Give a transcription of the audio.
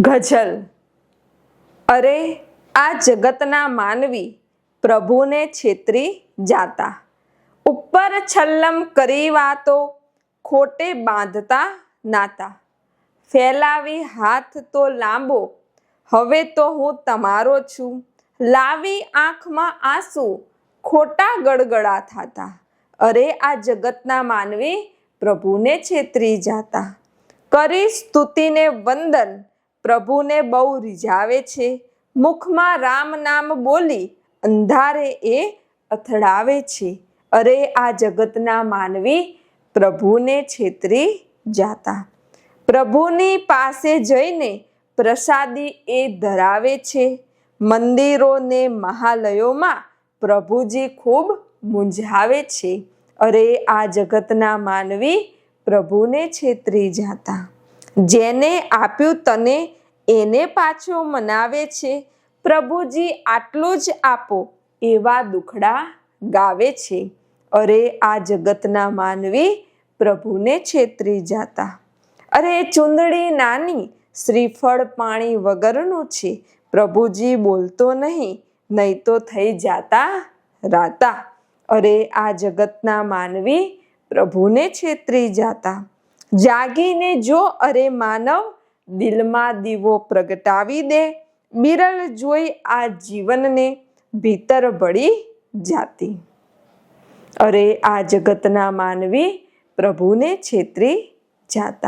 ગઝલ. અરે, આ જગતના માનવી પ્રભુને છેતરી જાતા. ઉપર છલ્લમ કરી વાતો, ખોટે બાંધતા નાતા. ફેલાવી હાથ તો લાંબો, હવે તો હું તમારો છું. લાવી આંખમાં આંસુ, ખોટા ગડગડા થાતા. અરે, આ જગતના માનવી પ્રભુને છેતરી જાતા. કરી સ્તુતિને વંદન પ્રભુને બહુ રીઝાવે છે. મુખમાં રામ નામ બોલી અંધારે એ અથડાવે છે. અરે આ જગતના માનવી પ્રભુને છેતરી જાતા. પ્રભુની પાસે જઈને પ્રસાદી એ ધરાવે છે. મંદિરોને મહાલયોમાં પ્રભુજી ખૂબ મૂંઝાવે છે. અરે આ જગતના માનવી પ્રભુને છેતરી જાતા. જેને આપ્યું તને, એને પાછો મનાવે છે. પ્રભુજી, આટલું જ આપો, એવા દુખડા ગાવે છે. અરે, આ જગતના માનવી પ્રભુને છેતરી જાતા. અરે ચુંદડી નાની, શ્રીફળ પાણી વગરનું છે. પ્રભુજી બોલતો નહીં નહીં તો થઈ જાતા રાતા. અરે, આ જગતના માનવી પ્રભુને છેતરી જાતા. જાગીને જો અરે માનવ, દિલમાં દીવો પ્રગટાવી દે. બિરલ જોઈ આ જીવનને ભીતર ભળી જાતી. અરે આ જગતના માનવી પ્રભુને છેતરી જાતા.